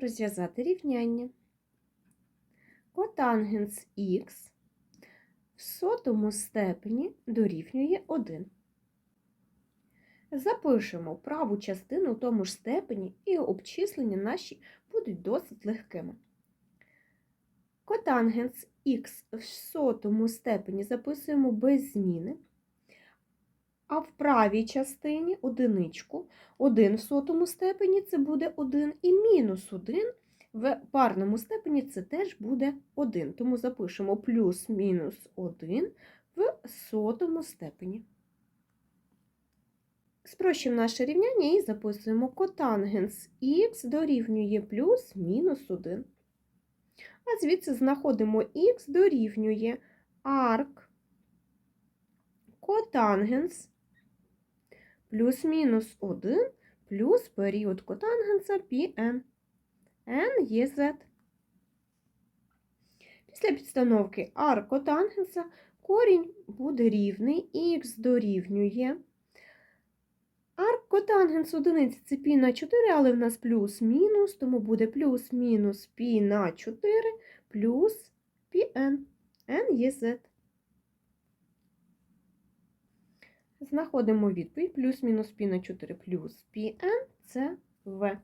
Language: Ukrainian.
розв'язати рівняння. Котангенс х в сотому степені дорівнює 1. Запишемо праву частину в тому ж степені, і обчислення наші будуть досить легкими. Котангенс х в сотому степені записуємо без зміни, а в правій частині одиничку 1 в сотому степені це буде 1 і мінус 1 в парному степені це теж буде 1. Тому запишемо плюс-мінус 1 в сотому степені. Спрощуємо наше рівняння і записуємо котангенс х дорівнює плюс-мінус 1. А звідси знаходимо х дорівнює арк котангенс плюс-мінус 1 плюс період котангенса πn. n є z. Після підстановки арк котангенса корінь буде рівний, х дорівнює. Арк котангенс одиниці це π на 4, але в нас плюс-мінус, тому буде плюс-мінус π на 4 плюс πn. n є z. Знаходимо відповідь плюс-мінус π на 4 плюс πn – це v.